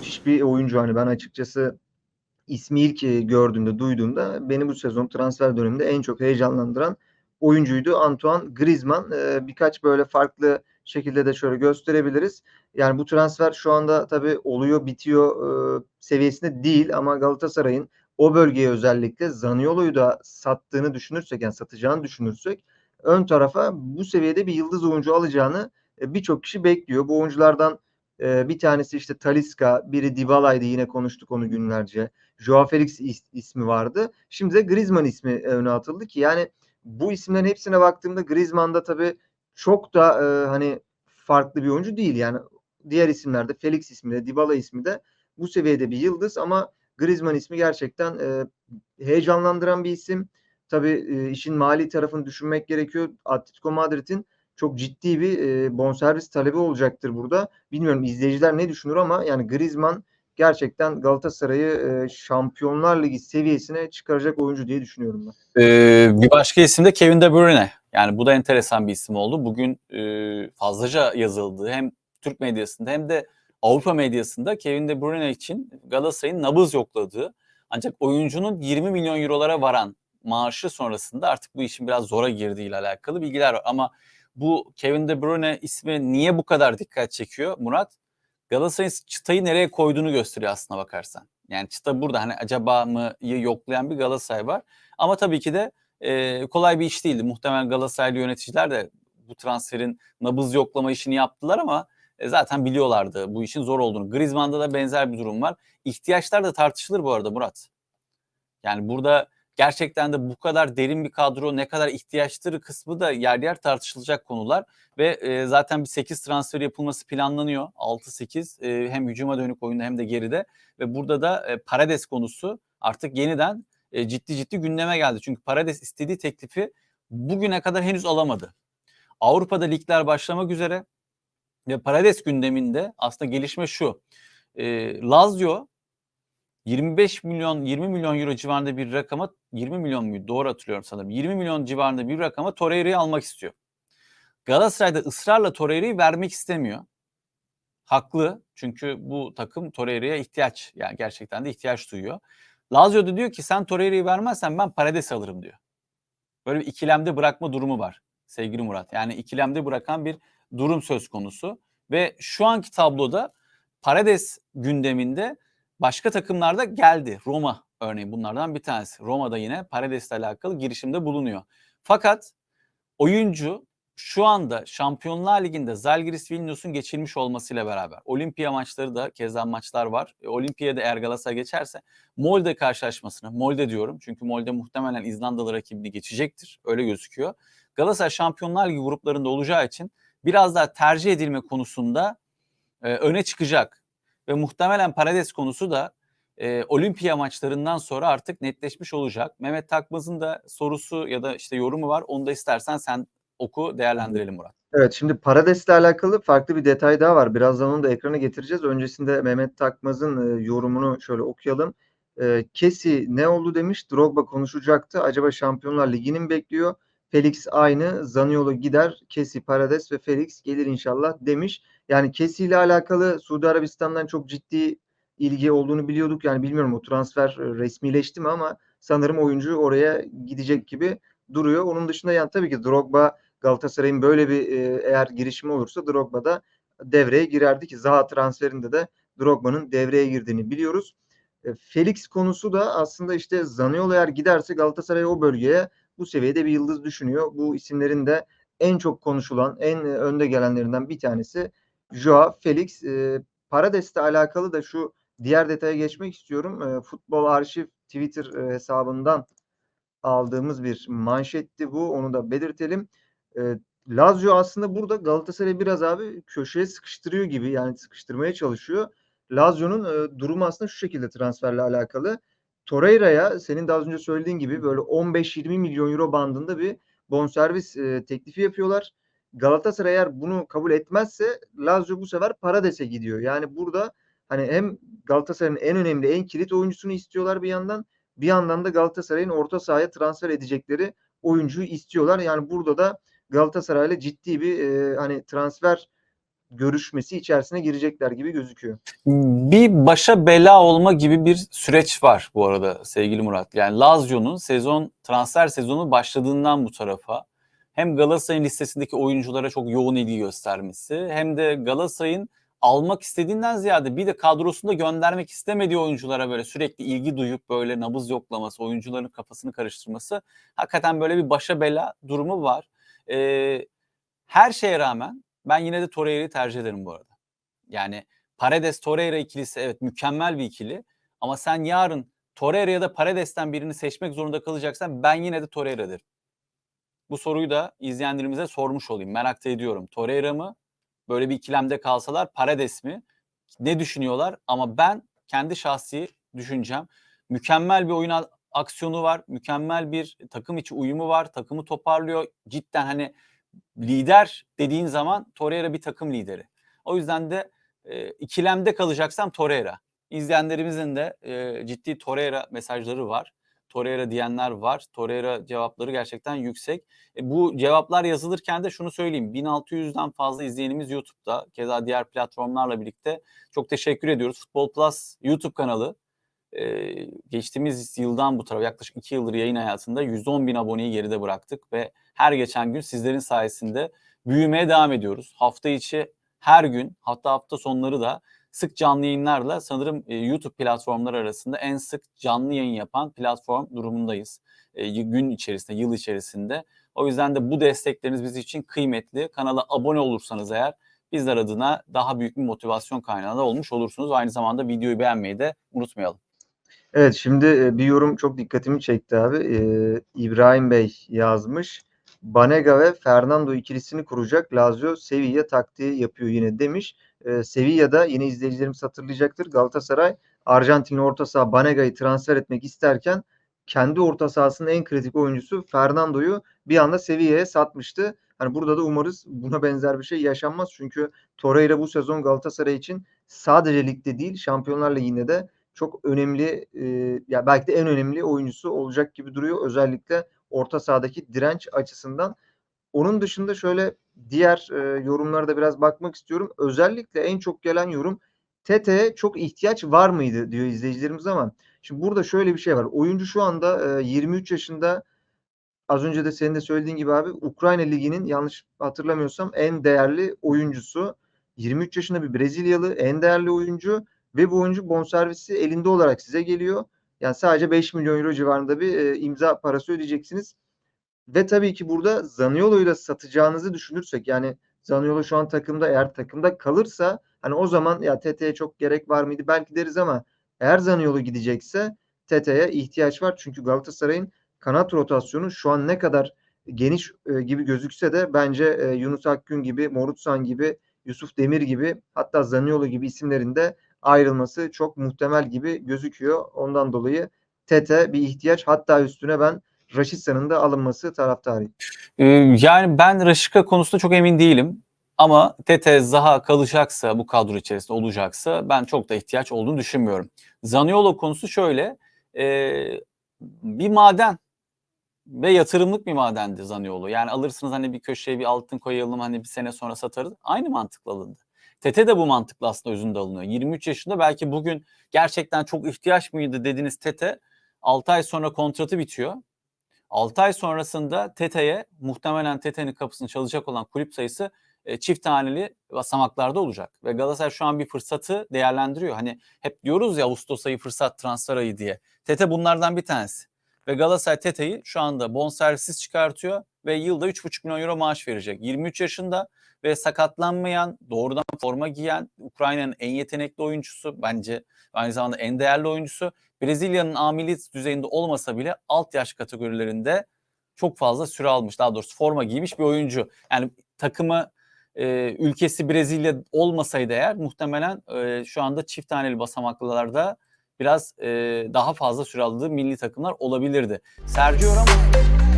müthiş bir oyuncu. Hani ben açıkçası ismi ilk e, gördüğümde, duyduğumda beni bu sezon transfer döneminde en çok heyecanlandıran oyuncuydu Antoine Griezmann. E, birkaç böyle farklı şekilde de şöyle gösterebiliriz. Yani bu transfer şu anda tabii oluyor, bitiyor e, seviyesinde değil ama Galatasaray'ın o bölgeye özellikle Zaniolo'yu da sattığını düşünürsek yani satacağını düşünürsek ön tarafa bu seviyede bir yıldız oyuncu alacağını e, birçok kişi bekliyor. Bu oyunculardan e, bir tanesi işte Taliska, biri Dybala'ydı yine konuştuk onu günlerce. Joao Felix is, ismi vardı. Şimdi de Griezmann ismi öne atıldı ki yani bu isimlerin hepsine baktığımda Griezmann'da tabii çok da e, hani farklı bir oyuncu değil. Yani diğer isimlerde Felix ismi de Dybala ismi de bu seviyede bir yıldız ama Griezmann ismi gerçekten e, heyecanlandıran bir isim. Tabii e, işin mali tarafını düşünmek gerekiyor. Atletico Madrid'in çok ciddi bir e, bonservis talebi olacaktır burada. Bilmiyorum izleyiciler ne düşünür ama yani Griezmann gerçekten Galatasaray'ı e, Şampiyonlar Ligi seviyesine çıkaracak oyuncu diye düşünüyorum ben. Ee, bir başka isim de Kevin De Bruyne. Yani bu da enteresan bir isim oldu. Bugün e, fazlaca yazıldığı hem Türk medyasında hem de Avrupa medyasında Kevin De Bruyne için Galatasaray'ın nabız yokladığı ancak oyuncunun 20 milyon eurolara varan maaşı sonrasında artık bu işin biraz zora girdiğiyle alakalı bilgiler var. Ama bu Kevin De Bruyne ismi niye bu kadar dikkat çekiyor Murat? Galatasaray'ın çıtayı nereye koyduğunu gösteriyor aslına bakarsan. Yani çıta burada hani acaba mı yoklayan bir Galatasaray var. Ama tabii ki de e, kolay bir iş değildi. Muhtemelen Galatasaraylı yöneticiler de bu transferin nabız yoklama işini yaptılar ama e, zaten biliyorlardı bu işin zor olduğunu. Griezmann'da da benzer bir durum var. İhtiyaçlar da tartışılır bu arada Murat. Yani burada gerçekten de bu kadar derin bir kadro ne kadar ihtiyaçları kısmı da yer yer tartışılacak konular ve e, zaten bir 8 transfer yapılması planlanıyor. 6-8 e, hem hücuma dönük oyunda hem de geride ve burada da e, Parades konusu artık yeniden e, ciddi ciddi gündeme geldi. Çünkü Parades istediği teklifi bugüne kadar henüz alamadı. Avrupa'da ligler başlamak üzere ve Parades gündeminde aslında gelişme şu. E, Lazio 25 milyon 20 milyon euro civarında bir rakama 20 milyon mu doğru hatırlıyorum sanırım. 20 milyon civarında bir rakama Torreira'yı almak istiyor. Galatasaray'da ısrarla Torreira'yı vermek istemiyor. Haklı çünkü bu takım Torreira'ya ihtiyaç yani gerçekten de ihtiyaç duyuyor. Lazio da diyor ki sen Torreira'yı vermezsen ben Paredes alırım diyor. Böyle bir ikilemde bırakma durumu var sevgili Murat. Yani ikilemde bırakan bir durum söz konusu ve şu anki tabloda Paredes gündeminde başka takımlarda geldi. Roma örneğin bunlardan bir tanesi. Roma'da yine Paredes'le alakalı girişimde bulunuyor. Fakat oyuncu şu anda Şampiyonlar Ligi'nde Zalgiris Vilnius'un geçilmiş olmasıyla beraber Olimpiya maçları da keza maçlar var. E, Olimpiyada eğer Galatasaray geçerse Molde karşılaşmasını, Molde diyorum çünkü Molde muhtemelen İzlandalı rakibini geçecektir. Öyle gözüküyor. Galatasaray Şampiyonlar Ligi gruplarında olacağı için biraz daha tercih edilme konusunda e, öne çıkacak. Ve muhtemelen Parades konusu da e, Olimpiya maçlarından sonra artık netleşmiş olacak. Mehmet Takmaz'ın da sorusu ya da işte yorumu var. Onu da istersen sen oku değerlendirelim Murat. Evet şimdi Parades'le alakalı farklı bir detay daha var. Birazdan onu da ekrana getireceğiz. Öncesinde Mehmet Takmaz'ın e, yorumunu şöyle okuyalım. E, Kesi ne oldu demiş. Drogba konuşacaktı. Acaba Şampiyonlar Ligi'ni mi bekliyor? Felix aynı. Zaniolo gider. Kesi, Parades ve Felix gelir inşallah demiş. Yani Kesi ile alakalı Suudi Arabistan'dan çok ciddi ilgi olduğunu biliyorduk. Yani bilmiyorum o transfer e, resmileşti mi ama sanırım oyuncu oraya gidecek gibi duruyor. Onun dışında yani tabii ki Drogba Galatasaray'ın böyle bir e, eğer girişimi olursa Drogba da devreye girerdi ki Zaha transferinde de Drogba'nın devreye girdiğini biliyoruz. E, Felix konusu da aslında işte Zaniolo eğer giderse Galatasaray o bölgeye bu seviyede bir yıldız düşünüyor. Bu isimlerin de en çok konuşulan, en önde gelenlerinden bir tanesi Joao Felix. E, Parades'le alakalı da şu diğer detaya geçmek istiyorum. E, Futbol Arşiv Twitter e, hesabından aldığımız bir manşetti bu. Onu da belirtelim. E, Lazio aslında burada Galatasaray'ı biraz abi köşeye sıkıştırıyor gibi yani sıkıştırmaya çalışıyor. Lazio'nun e, durumu aslında şu şekilde transferle alakalı. Torreira'ya senin daha önce söylediğin gibi böyle 15-20 milyon euro bandında bir bonservis e, teklifi yapıyorlar. Galatasaray eğer bunu kabul etmezse Lazio bu sefer Parades'e gidiyor. Yani burada hani hem Galatasaray'ın en önemli en kilit oyuncusunu istiyorlar bir yandan bir yandan da Galatasaray'ın orta sahaya transfer edecekleri oyuncuyu istiyorlar. Yani burada da Galatasaray'la ciddi bir e, hani transfer görüşmesi içerisine girecekler gibi gözüküyor. Bir başa bela olma gibi bir süreç var bu arada sevgili Murat. Yani Lazio'nun sezon transfer sezonu başladığından bu tarafa hem Galatasaray'ın listesindeki oyunculara çok yoğun ilgi göstermesi hem de Galatasaray'ın almak istediğinden ziyade bir de kadrosunda göndermek istemediği oyunculara böyle sürekli ilgi duyup böyle nabız yoklaması, oyuncuların kafasını karıştırması hakikaten böyle bir başa bela durumu var. Ee, her şeye rağmen ben yine de Torreira'yı tercih ederim bu arada. Yani Paredes Torreira ikilisi evet mükemmel bir ikili ama sen yarın Torreira ya da Paredes'ten birini seçmek zorunda kalacaksan ben yine de Torreira derim. Bu soruyu da izleyenlerimize sormuş olayım. Merak ediyorum. Torreira mı? Böyle bir ikilemde kalsalar Paredes mi? Ne düşünüyorlar? Ama ben kendi şahsi düşüncem mükemmel bir oyun aksiyonu var. Mükemmel bir takım içi uyumu var. Takımı toparlıyor. Cidden hani lider dediğin zaman Torreira bir takım lideri. O yüzden de e, ikilemde kalacaksam Torreira. İzleyenlerimizin de e, ciddi Torreira mesajları var. Torreira diyenler var. Torreira cevapları gerçekten yüksek. E, bu cevaplar yazılırken de şunu söyleyeyim. 1600'den fazla izleyenimiz YouTube'da. Keza diğer platformlarla birlikte. Çok teşekkür ediyoruz. Futbol Plus YouTube kanalı. E, geçtiğimiz yıldan bu tarafa yaklaşık 2 yıldır yayın hayatında 110 bin aboneyi geride bıraktık ve her geçen gün sizlerin sayesinde büyümeye devam ediyoruz. Hafta içi her gün hatta hafta sonları da sık canlı yayınlarla sanırım e, YouTube platformları arasında en sık canlı yayın yapan platform durumundayız. E, gün içerisinde, yıl içerisinde. O yüzden de bu destekleriniz bizim için kıymetli. Kanala abone olursanız eğer bizler adına daha büyük bir motivasyon kaynağı da olmuş olursunuz. Aynı zamanda videoyu beğenmeyi de unutmayalım. Evet şimdi bir yorum çok dikkatimi çekti abi. Ee, İbrahim Bey yazmış. Banega ve Fernando ikilisini kuracak Lazio Sevilla taktiği yapıyor yine demiş. Ee, Sevilla'da yine izleyicilerimiz hatırlayacaktır. Galatasaray Arjantinli orta saha Banega'yı transfer etmek isterken kendi orta sahasının en kritik oyuncusu Fernando'yu bir anda Sevilla'ya satmıştı. Hani burada da umarız buna benzer bir şey yaşanmaz. Çünkü Torreira bu sezon Galatasaray için sadece ligde değil Şampiyonlar Ligi'nde de çok önemli e, ya belki de en önemli oyuncusu olacak gibi duruyor. Özellikle orta sahadaki direnç açısından. Onun dışında şöyle diğer e, yorumlara da biraz bakmak istiyorum. Özellikle en çok gelen yorum Tete'ye çok ihtiyaç var mıydı diyor izleyicilerimiz ama şimdi burada şöyle bir şey var. Oyuncu şu anda e, 23 yaşında az önce de senin de söylediğin gibi abi Ukrayna Ligi'nin yanlış hatırlamıyorsam en değerli oyuncusu. 23 yaşında bir Brezilyalı en değerli oyuncu ve bu oyuncu bonservisi elinde olarak size geliyor. Yani sadece 5 milyon euro civarında bir e, imza parası ödeyeceksiniz. Ve tabii ki burada Zaniolo'yu da satacağınızı düşünürsek yani Zaniolo şu an takımda eğer takımda kalırsa hani o zaman ya Tete'ye çok gerek var mıydı belki deriz ama eğer Zaniolo gidecekse Tete'ye ihtiyaç var. Çünkü Galatasaray'ın kanat rotasyonu şu an ne kadar geniş e, gibi gözükse de bence e, Yunus Akgün gibi, Morutsan gibi, Yusuf Demir gibi hatta Zaniolo gibi isimlerin de ayrılması çok muhtemel gibi gözüküyor. Ondan dolayı Tete bir ihtiyaç hatta üstüne ben Raşitsa'nın da alınması taraftarıyım. Ee, yani ben Raşika konusunda çok emin değilim. Ama Tete Zaha kalacaksa, bu kadro içerisinde olacaksa ben çok da ihtiyaç olduğunu düşünmüyorum. Zaniolo konusu şöyle, e, bir maden ve yatırımlık bir madendi Zaniolo. Yani alırsınız hani bir köşeye bir altın koyalım hani bir sene sonra satarız. Aynı mantıkla alındı. Tete de bu mantıkla aslında özünde alınıyor. 23 yaşında belki bugün gerçekten çok ihtiyaç mıydı dediğiniz Tete 6 ay sonra kontratı bitiyor. 6 ay sonrasında Tete'ye muhtemelen Tete'nin kapısını çalacak olan kulüp sayısı e, çift taneli basamaklarda olacak. Ve Galatasaray şu an bir fırsatı değerlendiriyor. Hani hep diyoruz ya Ağustos ayı fırsat transfer ayı diye. Tete bunlardan bir tanesi. Ve Galatasaray Tete'yi şu anda bonservisiz çıkartıyor ve yılda 3,5 milyon euro maaş verecek. 23 yaşında ve sakatlanmayan, doğrudan forma giyen, Ukrayna'nın en yetenekli oyuncusu bence aynı zamanda en değerli oyuncusu. Brezilya'nın amiliyet düzeyinde olmasa bile alt yaş kategorilerinde çok fazla süre almış. Daha doğrusu forma giymiş bir oyuncu. Yani takımı e, ülkesi Brezilya olmasaydı eğer muhtemelen e, şu anda çift taneli basamaklarda biraz e, daha fazla süre aldığı milli takımlar olabilirdi. Sergio Ramos